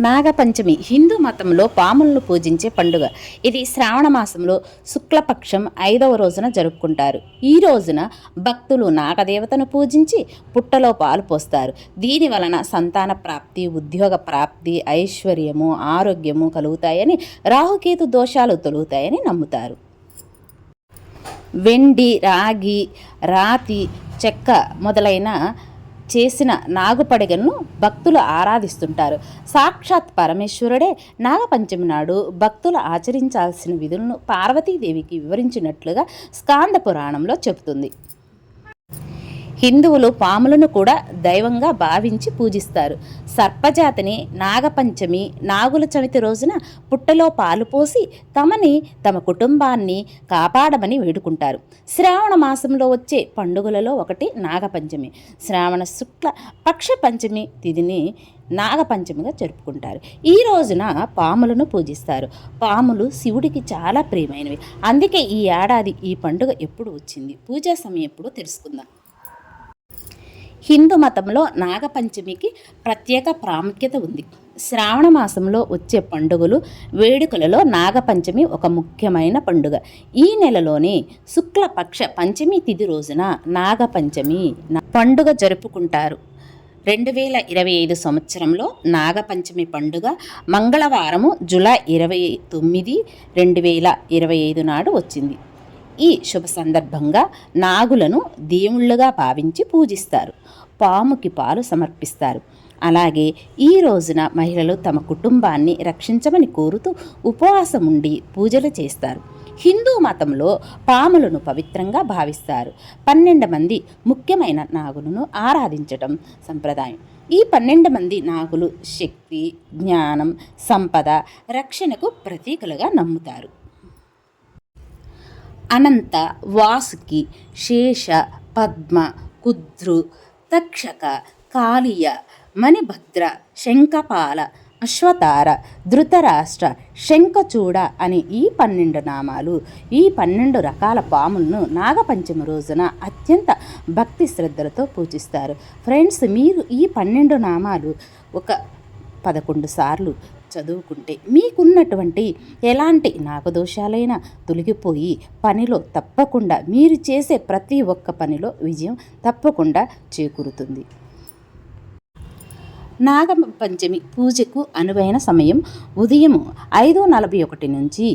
నాగపంచమి హిందూ మతంలో పాములను పూజించే పండుగ. ఇది శ్రావణ మాసంలో శుక్లపక్షం ఐదవ రోజున జరుపుకుంటారు. ఈ రోజున భక్తులు నాగదేవతను పూజించి పుట్టలో పాలు పోస్తారు. దీని వలన సంతాన ప్రాప్తి ఉద్యోగ ప్రాప్తి ఐశ్వర్యము ఆరోగ్యము కలుగుతాయని రాహుకేతు దోషాలు తొలుగుతాయని నమ్ముతారు. వెండి రాగి రాతి చెక్క మొదలైన చేసిన నాగుపడిగలను భక్తులు ఆరాధిస్తుంటారు. సాక్షాత్ పరమేశ్వరుడే నాగపంచమి నాడు భక్తులు ఆచరించాల్సిన విధులను పార్వతీదేవికి వివరించినట్లుగా స్కాంద పురాణంలో చెబుతుంది. హిందువులు పాములను కూడా దైవంగా భావించి పూజిస్తారు. సర్పజాతిని నాగపంచమి నాగుల చవితి రోజున పుట్టలో పాలు పోసి తమని తమ కుటుంబాన్ని కాపాడమని వేడుకుంటారు. శ్రావణ మాసంలో వచ్చే పండుగలలో ఒకటి నాగపంచమి. శ్రావణ శుక్ల పక్ష పంచమి తిథిని నాగపంచమిగా జరుపుకుంటారు. ఈ రోజున పాములను పూజిస్తారు. పాములు శివుడికి చాలా ప్రియమైనవి. అందుకే ఈ ఏడాది ఈ పండుగ ఎప్పుడు వచ్చింది? పూజా సమయం ఎప్పుడో తెలుసుకుందాం. హిందూ మతంలో నాగపంచమికి ప్రత్యేక ప్రాముఖ్యత ఉంది. శ్రావణ మాసంలో వచ్చే పండుగలు వేడుకలలో నాగపంచమి ఒక ముఖ్యమైన పండుగ. ఈ నెలలోని శుక్లపక్ష పంచమి తిథి రోజున నాగపంచమి పండుగ జరుపుకుంటారు. రెండు వేల ఇరవై ఐదు సంవత్సరంలో నాగపంచమి పండుగ మంగళవారము జూలై ఇరవై తొమ్మిది రెండు వేల ఇరవై ఐదు నాడు వచ్చింది. ఈ శుభ సందర్భంగా నాగులను దేవుళ్ళుగా భావించి పూజిస్తారు. పాముకి పాలు సమర్పిస్తారు. అలాగే ఈ రోజున మహిళలు తమ కుటుంబాన్ని రక్షించమని కోరుతూ ఉపవాసం ఉండి పూజలు చేస్తారు. హిందూ మతంలో పాములను పవిత్రంగా భావిస్తారు. పన్నెండు మంది ముఖ్యమైన నాగులను ఆరాధించటం సంప్రదాయం. ఈ పన్నెండు మంది నాగులు శక్తి జ్ఞానం సంపద రక్షణకు ప్రతీకలుగా నమ్ముతారు. అనంత వాసుకి శేష పద్మ కుద్రు తక్షక కాళీయ మణిభద్ర శంఖపాల అశ్వతార ధృతరాష్ట్ర శంఖచూడ అనే ఈ పన్నెండు నామాలు. ఈ పన్నెండు రకాల పాములను నాగపంచమి రోజున అత్యంత భక్తి శ్రద్ధలతో పూజిస్తారు. ఫ్రెండ్స్ మీరు ఈ పన్నెండు నామాలు ఒక పదకొండు సార్లు చదువుకుంటే మీకున్నటువంటి ఎలాంటి నాగదోషాలైనా తొలగిపోయి పనిలో తప్పకుండా మీరు చేసే ప్రతి ఒక్క పనిలో విజయం తప్పకుండా చేకూరుతుంది. నాగ పంచమి పూజకు అనువైన సమయం ఉదయం ఐదు నలభై ఒకటి నుంచి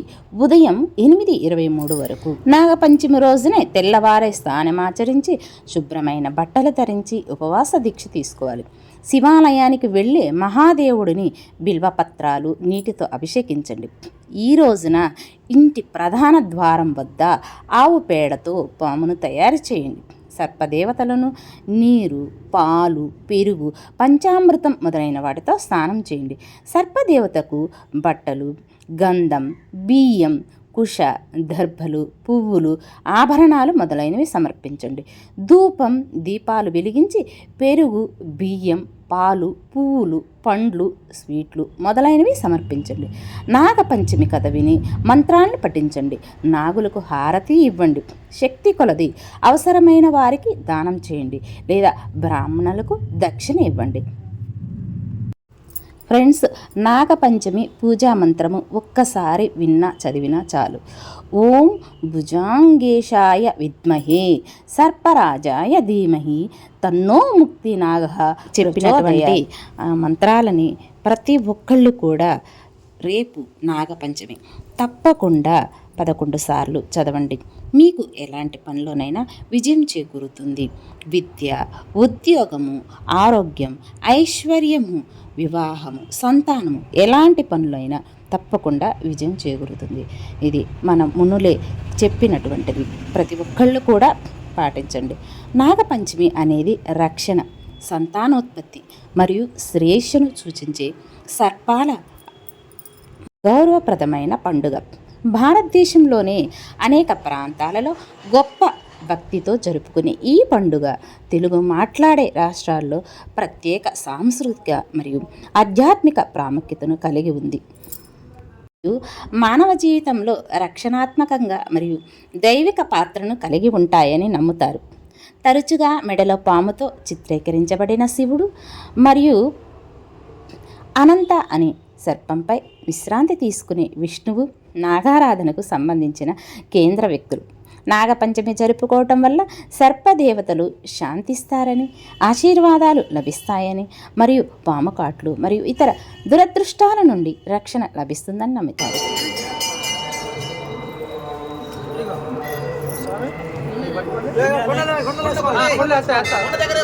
ఉదయం ఎనిమిది ఇరవై మూడు వరకు. నాగపంచమి రోజునే తెల్లవారే స్నానమాచరించి శుభ్రమైన బట్టలు ధరించి ఉపవాస దీక్ష తీసుకోవాలి. శివాలయానికి వెళ్ళి మహాదేవుడిని బిల్వపత్రాలు నీటితో అభిషేకించండి. ఈ రోజున ఇంటి ప్రధాన ద్వారం వద్ద ఆవు పేడతో పామును తయారు చేయండి. సర్పదేవతలను నీరు పాలు పెరుగు పంచామృతం మొదలైన వాటితో స్నానం చేయండి. సర్పదేవతకు బట్టలు గంధం బియ్యం కుష దర్భలు పువ్వులు ఆభరణాలు మొదలైనవి సమర్పించండి. ధూపం దీపాలు వెలిగించి పెరుగు బియ్యం పాలు పువ్వులు పండ్లు స్వీట్లు మొదలైనవి సమర్పించండి. నాగపంచమి కథ విని మంత్రాన్ని పఠించండి. నాగులకు హారతి ఇవ్వండి. శక్తి కొలది. అవసరమైన వారికి దానం చేయండి. లేదా బ్రాహ్మణులకు దక్షిణ ఇవ్వండి. ఫ్రెండ్స్ నాగపంచమి పూజా మంత్రము ఒక్కసారి విన్నా చదివినా చాలు. ఓం భుజాంగేశాయ విద్మహే సర్పరాజాయ ధీమహి తన్నో ముక్తి నాగ చెప్పినటువంటి ఆ మంత్రాలని ప్రతి ఒక్కళ్ళు కూడా రేపు నాగపంచమి తప్పకుండా పదకొండు సార్లు చదవండి. మీకు ఎలాంటి పనిలోనైనా విజయం చేకూరుతుంది. విద్య ఉద్యోగము ఆరోగ్యం ఐశ్వర్యము వివాహము సంతానము ఎలాంటి పనులైనా తప్పకుండా విజయం చేకూరుతుంది. ఇది మనం మునులే చెప్పినటువంటిది. ప్రతి ఒక్కళ్ళు కూడా పాటించండి. నాగపంచమి అనేది రక్షణ సంతానోత్పత్తి మరియు శ్రేయస్సును సూచించే సర్పాల గౌరవప్రదమైన పండుగ. భారతదేశంలోనే అనేక ప్రాంతాలలో గొప్ప భక్తితో జరుపుకునే ఈ పండుగ. తెలుగు మాట్లాడే రాష్ట్రాల్లో ప్రత్యేక సాంస్కృతిక మరియు ఆధ్యాత్మిక ప్రాముఖ్యతను కలిగి ఉంది. మరియు మానవ జీవితంలో రక్షణాత్మకంగా మరియు దైవిక పాత్రను కలిగి ఉంటాయని నమ్ముతారు. తరచుగా మెడలో పాముతో చిత్రీకరించబడిన శివుడు మరియు అనంత అనే సర్పంపై విశ్రాంతి తీసుకునే విష్ణువు నాగారాధనకు సంబంధించిన కేంద్ర వ్యక్తులు. నాగపంచమి జరుపుకోవటం వల్ల సర్పదేవతలు శాంతిస్తారని ఆశీర్వాదాలు లభిస్తాయని మరియు పాముకాట్లు మరియు ఇతర దురదృష్టాల నుండి రక్షణ లభిస్తుందని నమ్ముతారు. కొండ దగ్గర